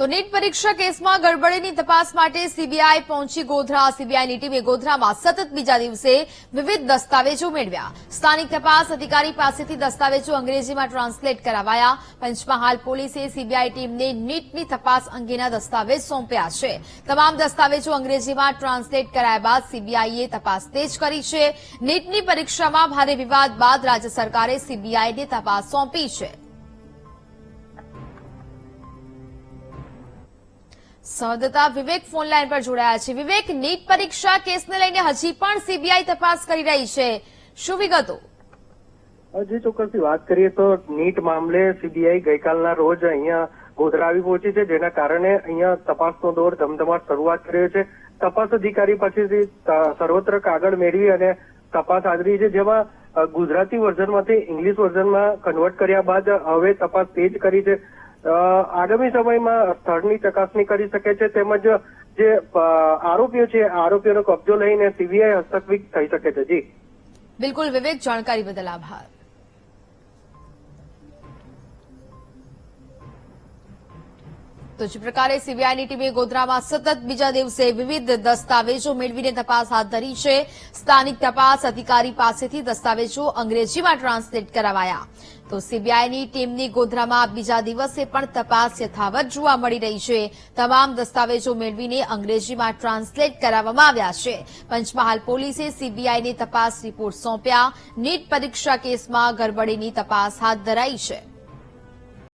તો નીટ પરીક્ષા કેસમાં ગડબડીની તપાસ માટે સીબીઆઈ પહોંચી ગોધરા. સીબીઆઈની ટીમે ગોધરામાં સતત બીજા દિવસે વિવિધ દસ્તાવેજો મેળવ્યા. સ્થાનિક તપાસ અધિકારી પાસેથી દસ્તાવેજો અંગ્રેજીમાં ટ્રાન્સલેટ કરાવાયા. પંચમહાલ પોલીસે સીબીઆઈ ટીમને નીટની તપાસ અંગેના દસ્તાવેજ સોંપ્યા છે. તમામ દસ્તાવેજો અંગ્રેજીમાં ટ્રાન્સલેટ કરાયા બાદ સીબીઆઈએ તપાસ તેજ કરી છે. નીટની પરીક્ષામાં ભારે વિવાદ બાદ રાજ્ય સરકારે સીબીઆઈને તપાસ સોંપી છે. સંવાદદાતા વિવેક ફોનલાઈન પર જોડાયા છે. વિવેક, નીટ પરીક્ષા કેસને લઈને હજી પણ સીબીઆઈ તપાસ કરી રહી છે. શું વિગતો? જે ચોક્કસથી વાત કરીએ તો નીટ મામલે સીબીઆઈ ગઈકાલના રોજ અહીંયા ગોધરા આવી પહોંચી છે, જેના કારણે અહીંયા તપાસનો દોર ધમધમાટ શરૂઆત કર્યો છે. તપાસ અધિકારી પાસેથી સર્વત્ર કાગળ મેળવી અને તપાસ આદરી છે, જેમાં ગુજરાતી વર્ઝનમાંથી ઇંગ્લિશ વર્ઝનમાં કન્વર્ટ કર્યા બાદ હવે તપાસ તેજ કરી છે. આગામી સમયમાં સ્થળની ચકાસણી કરી શકે છે તેમજ જે આરોપીઓ છે, આરોપીઓનો કબજો લઈને સીબીઆઈ હસ્તક થઈ શકે છે. જી. બિલકુલ વિવેક, જાણકારી બદલ આભાર. તો જે પ્રકારે સીબીઆઈની ટીમે ગોધરામાં સતત બીજા દિવસે વિવિધ દસ્તાવેજો મેળવીને તપાસ હાથ ધરી છે. સ્થાનિક તપાસ અધિકારી પાસેથી દસ્તાવેજો અંગ્રેજીમાં ટ્રાન્સલેટ કરાવાયા. તો સીબીઆઈની ટીમની ગોધરામાં બીજા દિવસે પણ તપાસ યથાવત જોવા મળી રહી છે. તમામ દસ્તાવેજો મેળવીને અંગ્રેજીમાં ટ્રાન્સલેટ કરાવવામાં આવ્યા છે. પંચમહાલ પોલીસે સીબીઆઈને તપાસ રિપોર્ટ સોંપ્યા. નીટ પરીક્ષા કેસમાં ગરબડીની તપાસ હાથ ધરાઈ છે.